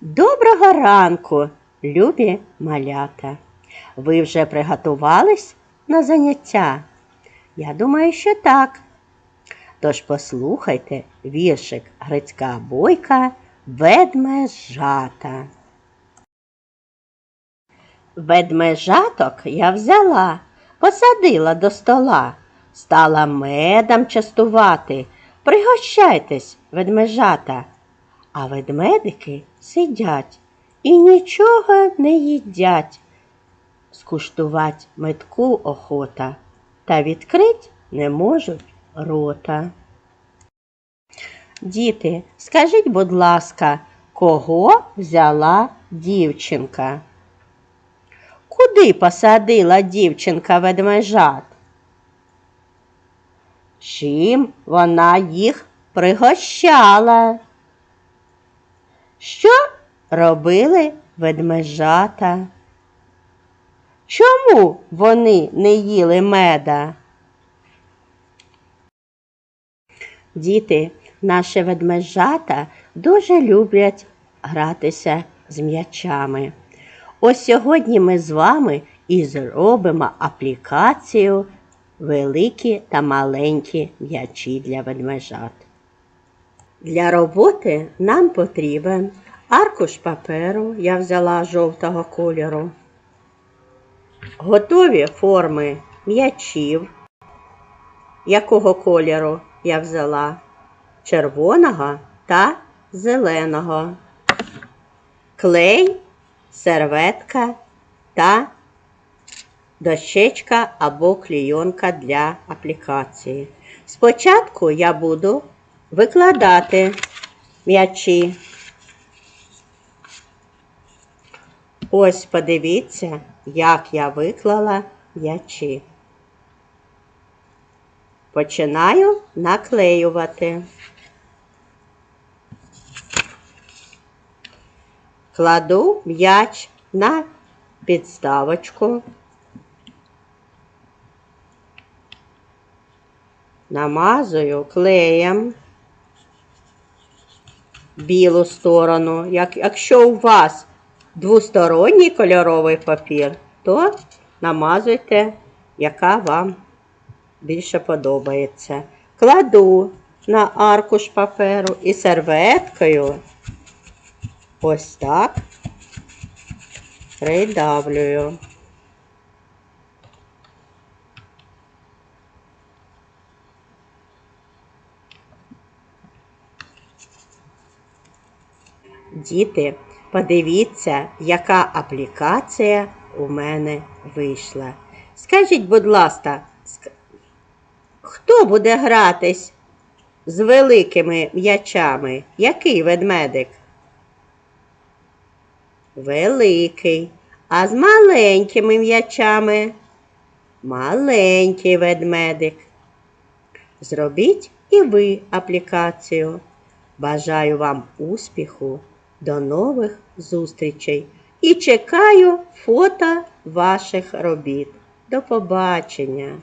Доброго ранку, любі малята. Ви вже приготувались на заняття? Я думаю, що так. Тож послухайте віршик Грицька бойка Ведмежата. Ведмежаток я взяла, посадила до стола, стала медом частувати. Пригощайтесь, ведмежата. А ведмедики сидять і нічого не їдять. Скуштувать метку охота, та відкрить не можуть рота. Діти, скажіть, будь ласка, кого взяла дівчинка? Куди посадила дівчинка ведмежат? Чим вона їх пригощала? Що робили ведмежата? Чому вони не їли меда? Діти, наші ведмежата дуже люблять гратися з м'ячами. Ось сьогодні ми з вами і зробимо аплікацію великі та маленькі м'ячі для ведмежат. Для роботи нам потрібен аркуш паперу, я взяла жовтого кольору, готові форми м'ячів, якого кольору я взяла? Червоного та зеленого, клей, серветка та дощечка або клійонка для аплікації. Спочатку я буду викладати м'ячі. Ось подивіться, як я виклала м'ячі. Починаю наклеювати. Кладу м'яч на підставочку. Намазую клеєм білу сторону. Як, якщо у вас двосторонній кольоровий папір, то намазуйте, яка вам більше подобається. Кладу на аркуш паперу і серветкою ось так придавлюю. Діти, подивіться, яка аплікація у мене вийшла. Скажіть, будь ласка, хто буде гратись з великими м'ячами? Який ведмедик? Великий. А з маленькими м'ячами? Маленький ведмедик. Зробіть і ви аплікацію. Бажаю вам успіху, до нових зустрічей і чекаю фото ваших робіт. До побачення!